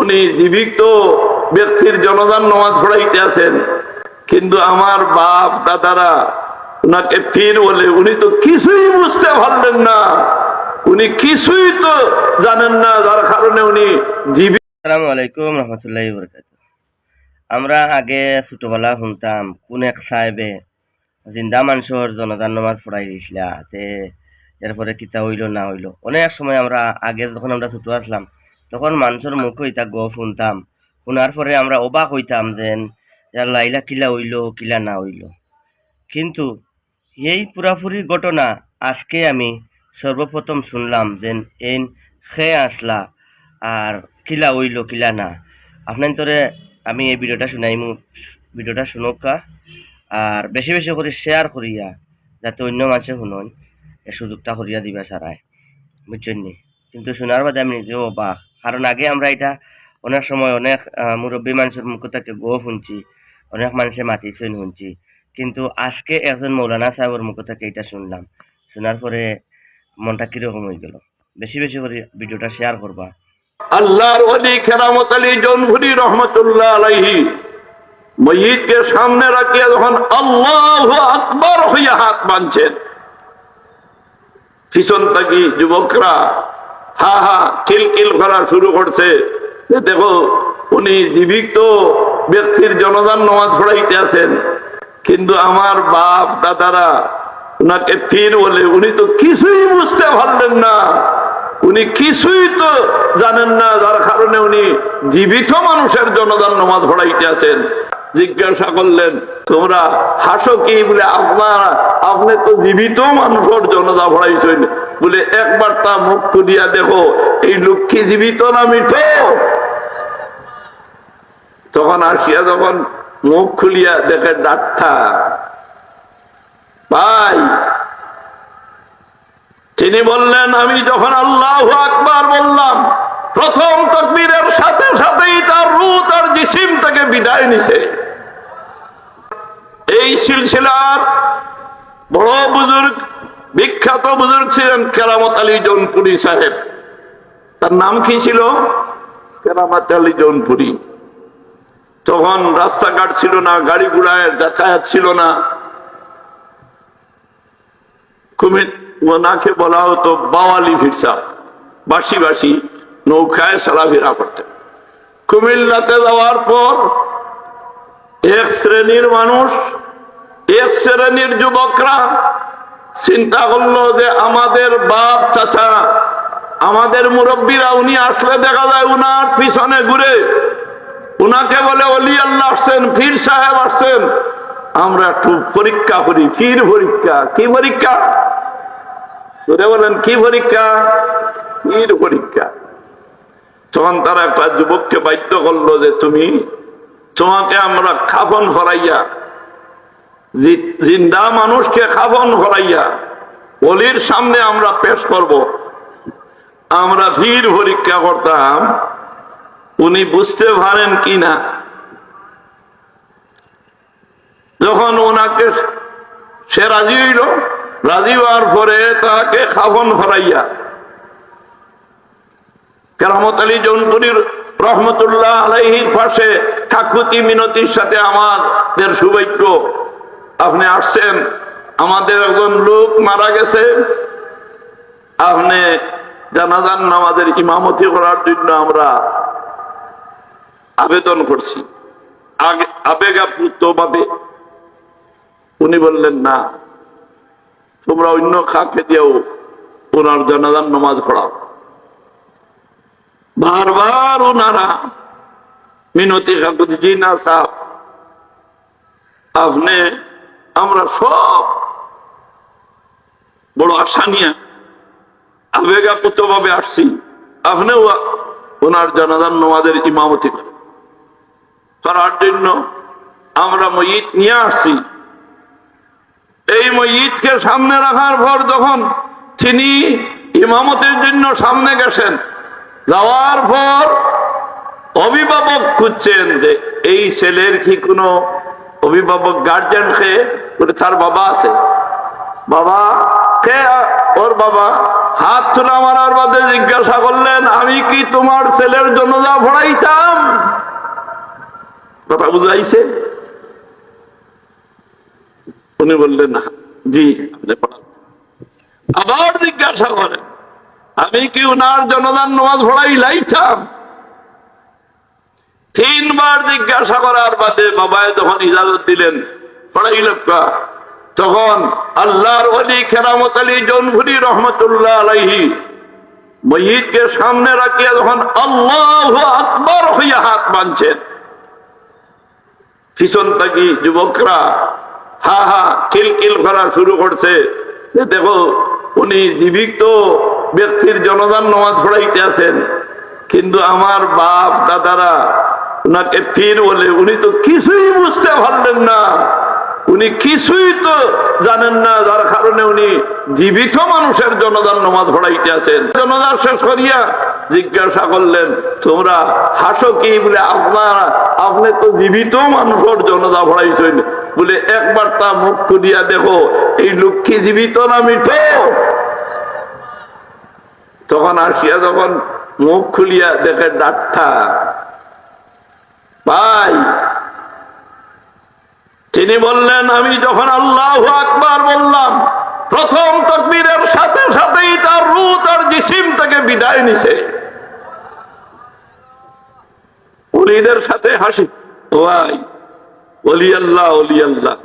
উনি জীবিত ব্যক্তির জনদান নামাজ পড়াইতে আছেন। কিন্তু আমার বাপ, দাদারা উনাকে পীর বলে উনি তো কিছুই বুঝতে পারলেন না। উনি কিছুই তো জানেন না, যার কারণে উনি জীবিত। আসসালামু আলাইকুম, রহমতুল্লাহ বরকাত আমরা আগে ছোটবেলা শুনতাম, কোন এক সাহেবে জিন্দা মানুষের জনদান নামাজ পড়াই দিছিলা তে এরপরে কিতা হইল না হইল। অনেক সময় আমরা, আগে যখন আমরা ছোট আসলাম তখন মানুষের মুখ হইতা গ শুনতাম। শোনার পরে আমরা অবাক হইতাম যেন ইয়াল্লা ইলা কিলা হইল, কিলা না হইল? কিন্তু এই পুরাপুরি ঘটনা আজকে আমি সর্বপ্রথম শুনলাম যে এন খে আসলা, আর কিলা হইল, কিলা না? আপনার তোরে আমি এই ভিডিওটা শুনাইমু, ভিডিওটা শুনকা আর বেশি বেশি করে শেয়ার করিয়া, যাতে অন্য মানুষে শুনন এই সুযোগটা করিয়া দিবা সারায়। বুঝছেন কিন্তু শোনার বাদে আমি নিজেও অবাক। কারণ আগে আমরা এটা। অনেক সময় অনেক মুরব্বী মানুষের মুখ থেকে গো শুনছি, অনেক মানুষের মাতি মাতিছেন শুনছি। কিন্তু আজকে একজন মৌলানা সাহেবের মুখ থেকে এটা শুনলাম। শোনার পরে মনটা কীরকম হয়ে গেল? বেশি বেশি করে ভিডিওটা শেয়ার করবা। আল্লাহর অলি কেরামত আলী জৌনপুরি রহমতুল্লাহ আলাইহি। মসজিদকে সামনে রাখিয়া যখন আল্লাহ আকবর হইয়া হাত বাঁধছেন, পিছন থাকি যুবকরা হা হা কিল কিল করা শুরু করছে। দেখো, উনি জীবিত ব্যক্তির জনদান নামাজ পড়াইতে আছেন। কিন্তু আমার বাপ, দাদারা, উনাকে পীর বলে, উনি তো কিছুই বুঝতে পারলেন না। উনি কিছুই তো জানেন না, যার কারণে উনি জীবিত মানুষের জনদান নামাজ পড়াইতে আছেন। জিজ্ঞাসা করলেন, তোমরা হাসো কি? বলে, আপনার, আপনি তো জীবিত মানুষের জনদা পড়াইছেন বলে একবার তা মুখ খুলিয়া দেখো, এই লক্ষ্মী জীবিত না মিঠো তখন আসিয়া যখন মুখ খুলিয়া দেখে ডাক্তার, ভাই, তিনি বললেন, আমি যখন আল্লাহ আকবার বললাম, প্রথম তকবীরের সাথে সাথেই তার রু বিদায় নিছে এই সিলসিলার বড় বুজুর্গ, বিখ্যাত বুজুর্গ ছিলেন কেরামত আলী জৌনপুরি সাহেব। তার নাম কি ছিল? কেরামত আলী জৌনপুরি। তখন রাস্তাঘাট ছিল না, গাড়ি ঘোড়ায় যাতায়াত ছিল না। কুমির ওনাকে বলা হতো বাওয়ালি ফিরসা বাসি বাসি, নৌকায় চলাফেরা করতেন। কুমিল্লাতে যাওয়ার পর এক শ্রেণির মানুষ, এক শ্রেণির যুবকরা চিন্তা করল যে আমাদের বাপ চাচা, আমাদের মুরব্বীরা উনি আসলে দেখা যায় উনার পিছনে ঘুরে, উনাকে বলে, অলি আল্লাহ আসছেন ফির সাহেব আসছেন। আমরা একটু পরীক্ষা করি ফির পরীক্ষা, কি পরীক্ষা? ধরে বলেন, কি পরীক্ষা? ফির পরীক্ষা। তখন তারা একটা যুবককে বাধ্য করল যে, তুমি তোমাকে আমরা খাফন ফরাইয়া জিন্দা মানুষকে খাফন ফরাইয়া অলির সামনে আমরা পেশ করব। আমরা ফির পরীক্ষা করতাম, উনি বুঝতে পারেন কি না যখন ওনাকে সে রাজি হইল, রাজি হওয়ার পরে তাকে খাফন ফরাইয়া কেরামত আলী জৌনপুরীর রহমতুল্লাহ আলাইহির পাশে কাকুতি মিনতির সাথে আমাদের সৌভাগ্য। আপনি আসছেন, আমাদের একজন লোক মারা গেছে। আপনি জানাজান নামাজের ইমামতি করার জন্য আমরা আবেদন করছি। আবেগাপ্লুত ভাবে। উনি বললেন, না, তোমরা অন্য খাকে দিয়েও ওনার জানাজান নামাজ পড়াও। বারবার ওনারা মিনতি কাকুতি জি না সাহ। আপনি, আমরা সব বড় আশা নিয়ে আবেগাপ্লুত ভাবে আসছি। আপনিও ওনার জানাজান নামাজের ইমামতি করার জন্য আমরা মসজিদ নিয়ে আসছি। এই মসজিদকে সামনে রাখার পর যখন তিনি ইমামতের জন্য সামনে গেছেন, যাওয়ার পর খুঁজছেন যে এই ছেলের কি কোনো অভিভাবক গার্জেন বলে, তার বাবা আছে। বাবা? কে? ওর বাবা? হাত তোলা মারার বাদে জিজ্ঞাসা করলেন, আমি কি তোমার ছেলের জন্য যা ভরাইতা কথা বুঝাইছে? উনি বললেন জি, আপনি আবার জিজ্ঞাসা করেন, আমি কি উনার জনদান নামাজ পড়াই লাইতাম তিনবার জিজ্ঞাসা করার বাদে বাবায় যখন ইজাজত দিলেন তখন আল্লাহর অলি খেরামত আলী জৌনভুরি রহমতুল্লাহ আলাইহি মহিদকে সামনে রাখিয়া যখন আল্লাহ আকবর হইয়া হাত বাঁধছেন। পিছন থাকি যুবকরা হা হা কিল কিল করা শুরু করছে। দেখো, উনি জীবিত ব্যক্তির জনদান নামাজ পড়াইতে আছেন। কিন্তু আমার বাপ, দাদারা উনাকে ফির বলে, উনি তো কিছুই বুঝতে পারলেন না। উনি কিছুই তো জানেন না, যার কারণে উনি জীবিত মানুষের জনদান নামাজ পড়াইতে আছেন। জনদান শেষ করিয়া জিজ্ঞাসা করলেন, তোমরা হাসো কি? বলে, আপনার, আপনি তো জীবিত মানুষের জনদা পড়াইছেন। বলে, একবার তা মুখ খুলিয়া দেখো, এই লক্ষ্মী জীবিত না মিঠো তখন আসিয়া যখন মুখ খুলিয়া দেখে ডাক্তা ভাই, তিনি বললেন, আমি যখন আল্লাহ আকবার বললাম, প্রথম তকবীরের সাথে সাথেই তার রু তার জিসিম থেকে বিদায় নিছে। অলিদের সাথে হাসি, ভাই অলি আল্লাহ অলি আল্লাহ।